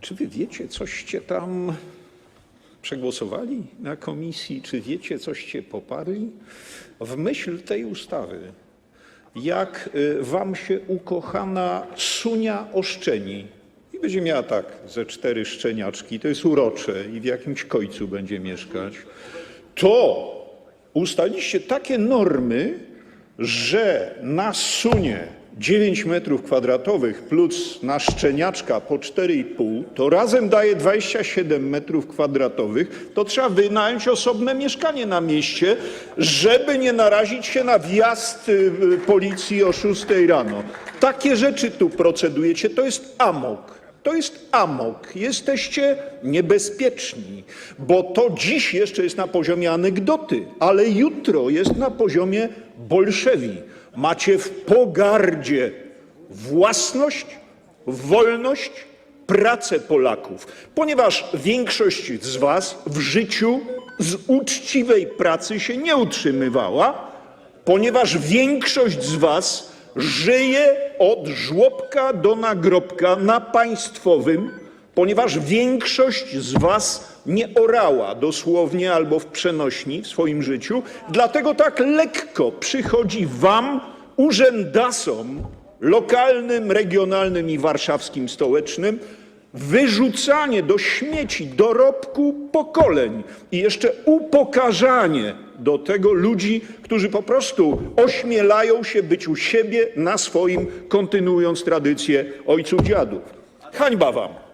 Czy wy wiecie, coście tam przegłosowali na komisji? Czy wiecie, coście poparli? W myśl tej ustawy, jak y, wam się ukochana sunia oszczeni i będzie miała tak ze cztery szczeniaczki, to jest urocze i w jakimś kojcu będzie mieszkać, to ustaliście takie normy, że na sunie 9 metrów kwadratowych plus na szczeniaczka po 4,5 to razem daje 27 metrów kwadratowych, to trzeba wynająć osobne mieszkanie na mieście, żeby nie narazić się na wjazd y, policji o 6 rano. Takie rzeczy tu procedujecie, to jest amok. To jest amok. Jesteście niebezpieczni, bo to dziś jeszcze jest na poziomie anegdoty, ale jutro jest na poziomie bolszewi. Macie w pogardzie własność, wolność, pracę Polaków, ponieważ większość z Was w życiu z uczciwej pracy się nie utrzymywała, ponieważ większość z Was żyje od żłobka do nagrobka na państwowym, ponieważ większość z Was nie orała dosłownie albo w przenośni w swoim życiu, dlatego tak lekko przychodzi Wam, urzędasom lokalnym, regionalnym i warszawskim stołecznym, wyrzucanie do śmieci dorobku pokoleń i jeszcze upokarzanie do tego ludzi, którzy po prostu ośmielają się być u siebie na swoim, kontynuując tradycję ojców dziadów. Hańba wam!